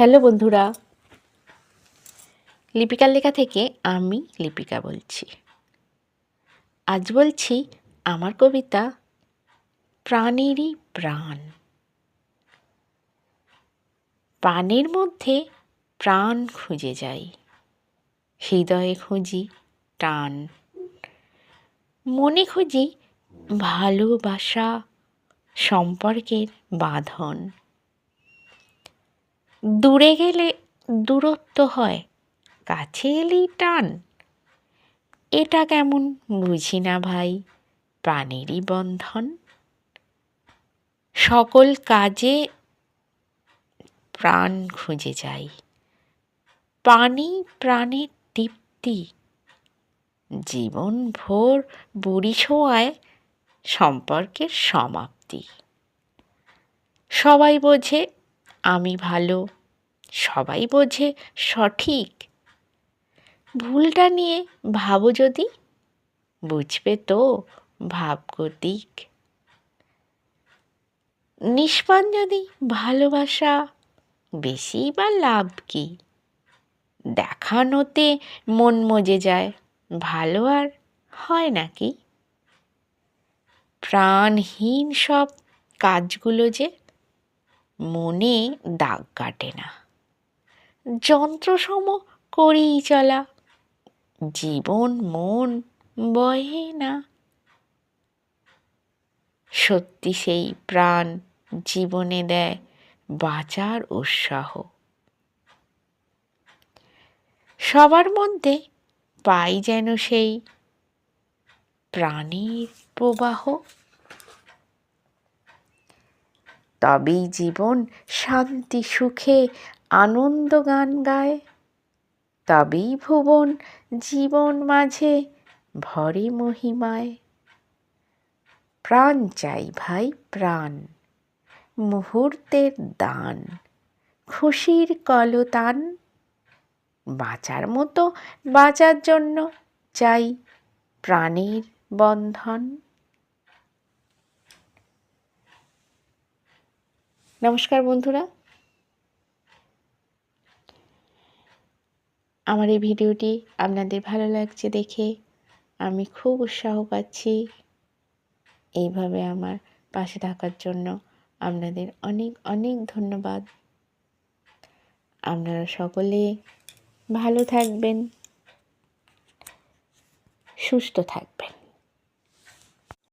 Hello বন্ধুরা। লিপিকার লেখা থেকে আমি লিপিকা বলছি। আজ বলছি আমার কবিতা প্রাণেরই প্রাণ। প্রাণের মধ্যে প্রাণ খুঁজে যাই। হৃদয়ে খুঁজি টান। মনে খুঁজি ভালোবাসা, সম্পর্কের বাঁধন। দূরে গেলে দূরত্ব হয়, কাছে এলেই টান। এটা কেমন বুঝি না ভাই, প্রাণেরই বন্ধন। সকল কাজে প্রাণ খুঁজে যাই। পানি প্রাণের তৃপ্তি। জীবন ভোর বুড়ি সম্পর্কের সমাপ্তি। সবাই বোঝে আমি ভালো। সবাই বোঝে সঠিক। ভুলটা নিয়ে ভাবো যদি। বুঝবে তো ভাবগতিক নিষ্পান যদি ভালোবাসা, বেশি বা লাভ কি? দেখানোতে মন মজে যায়, ভালো আর হয় নাকি প্রাণহীন সব কাজগুলো যে মনে দাগ কাটে না। যন্ত্রসম করেই চলা। জীবন মন বহে না। সত্যি সেই প্রাণ জীবনে দেয় বাঁচার উৎসাহ। সবার মধ্যে পাই যেন সেই প্রাণীর প্রবাহ। তবেই জীবন শান্তি, সুখে আনন্দ গান গায়। তবেই ভুবন জীবন মাঝে ভরে মহিমায়। প্রাণ চাই ভাই, প্রাণ, মুহূর্তের দান, খুশির কলতান। বাঁচার মতো বাঁচার জন্য চাই প্রাণীর বন্ধন। নমস্কার বন্ধুরা। আমার এই ভিডিওটি আপনাদের ভালো লাগছে দেখে আমি খুব উৎসাহ পাচ্ছি। এইভাবে আমার পাশে থাকার জন্য আপনাদের অনেক অনেক ধন্যবাদ। আপনারা সকলে ভালো থাকবেন, সুস্থ থাকবেন।